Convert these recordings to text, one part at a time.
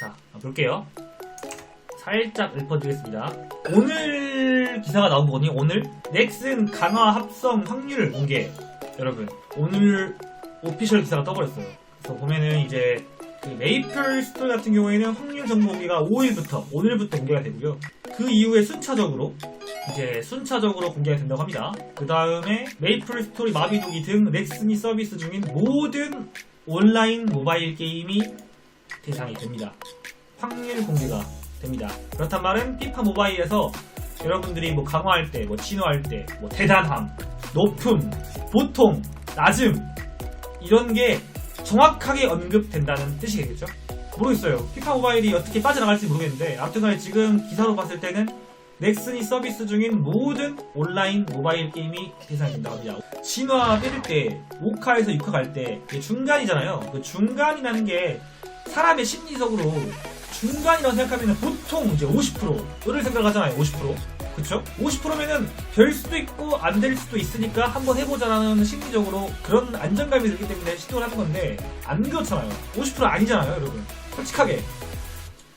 자, 볼게요. 살짝 읊어드리겠습니다. 오늘 기사가 나온 거거든요. 오늘 넥슨 강화 합성 확률 공개. 여러분, 오늘 오피셜 기사가 떠버렸어요. 그래서 보면은 이제 그 메이플 스토리 같은 경우에는 확률 정보 공개가 5일부터 오늘부터 공개가 되고요. 그 이후에 순차적으로 이제 순차적으로 공개가 된다고 합니다. 그 다음에 메이플 스토리 마비노기 등 넥슨이 서비스 중인 모든 온라인 모바일 게임이 대상이 됩니다. 확률 공개가 됩니다. 그렇단 말은 피파 모바일에서 여러분들이 뭐 강화할 때, 뭐 진화할 때, 뭐 대단함, 높음, 보통, 낮음 이런 게 정확하게 언급된다는 뜻이겠죠? 모르겠어요. 피파 모바일이 어떻게 빠져나갈지 모르겠는데 아무튼간에 지금 기사로 봤을 때는 넥슨이 서비스 중인 모든 온라인 모바일 게임이 합니다. 진화 때릴 때 5카에서 6카 갈 때 중간이잖아요. 그 중간이라는 게 사람의 심리적으로 중간이라고 생각하면 보통 이제 50%를 생각하잖아요. 50%. 그쵸? 50%면은 될 수도 있고 안 될 수도 있으니까 한번 해보자라는 심리적으로 그런 안정감이 들기 때문에 시도를 하는 건데 안 그렇잖아요. 50% 아니잖아요, 여러분. 솔직하게.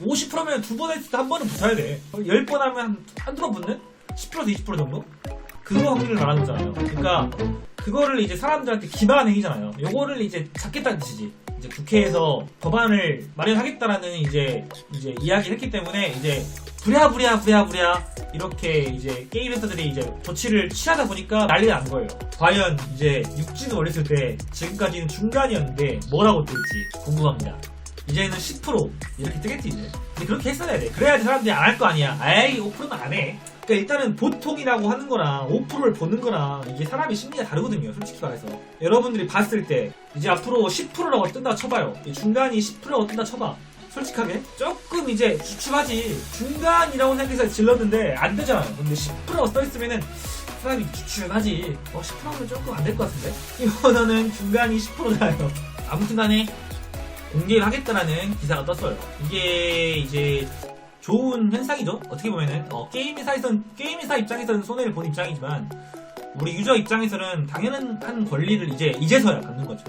50%면 두 번 했을 때 한 번은 붙어야 돼. 10번 하면 한두 번 붙는? 10%에서 20% 정도? 그거 확률을 말하는 거잖아요. 그러니까 그거를 이제 사람들한테 기반한 행위잖아요. 요거를 이제 찾겠다는 뜻이지. 이제 국회에서 법안을 마련하겠다라는 이제 이제 이야기를 했기 때문에 이제 부랴부랴 부랴부랴 이렇게 이제 게임 회사들이 이제 조치를 취하다 보니까 난리가 난 거예요. 과연 이제 육진을 올렸을 때 지금까지는 중간이었는데 뭐라고 뜰지 궁금합니다. 이제는 10% 이렇게 뜨겠지 이제. 근데 그렇게 했어야 돼. 그래야지 사람들이 안 할 거 아니야. 에이 5%는 안 해. 그러니까 일단은 보통이라고 하는 거랑 5%를 보는 거랑 이게 사람의 심리가 다르거든요. 솔직히 말해서. 여러분들이 봤을 때 이제 앞으로 10%라고 뜬다 쳐봐요. 이 중간이 10%라고 뜬다 쳐봐. 솔직하게 조금 이제 주춤하지 중간이라고 생각해서 질렀는데 안 되잖아요. 근데 10%라고 써있으면은 사람이 주춤하지. 어 10%면 조금 안 될 것 같은데? 이거는 중간이 10%잖아요. 아무튼간에 공개를 하겠다라는 기사가 떴어요. 이게 이제 좋은 현상이죠. 어떻게 보면은 어, 게임 회사에선 게임 회사 입장에서는 손해를 본 입장이지만 우리 유저 입장에서는 당연한 한 권리를 이제 이제서야 갖는 거죠.